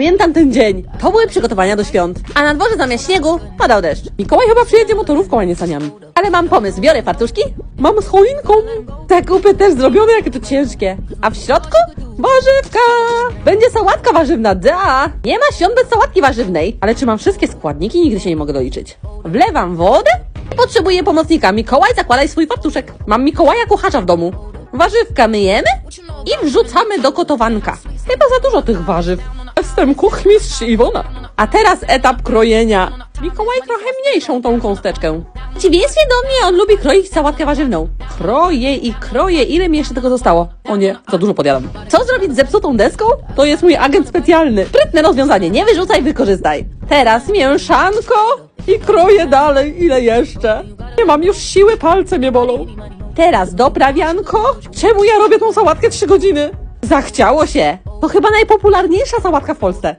Pamiętam ten dzień. To były przygotowania do świąt. A na dworze zamiast śniegu padał deszcz. Mikołaj chyba przyjedzie motorówką, a nie saniami. Ale mam pomysł. Biorę fartuszki. Mam z choinką. Te kupy też zrobione, jakie to ciężkie. A w środku? Warzywka! Będzie sałatka warzywna, da! Nie ma świąt bez sałatki warzywnej. Ale czy mam wszystkie składniki? Nigdy się nie mogę doliczyć. Wlewam wodę. Potrzebuję pomocnika. Mikołaj, zakładaj swój fartuszek. Mam Mikołaja kucharza w domu. Warzywka myjemy i wrzucamy do kotowanka. Chyba za dużo tych warzyw. Jestem kuchmistrz Iwona. A teraz etap krojenia. Mikołaj trochę mniejszą tą kąsteczkę. W przeciwieństwie do mnie on lubi kroić sałatkę warzywną. Kroję i kroję. Ile mi jeszcze tego zostało? O nie, za dużo podjadam. Co zrobić z zepsutą deską? To jest mój agent specjalny. Sprytne rozwiązanie. Nie wyrzucaj, wykorzystaj. Teraz mięszanko i kroję dalej. Ile jeszcze? Nie mam już siły, palce mnie bolą. Teraz doprawianko. Czemu ja robię tą sałatkę 3 godziny? Zachciało się. To chyba najpopularniejsza sałatka w Polsce.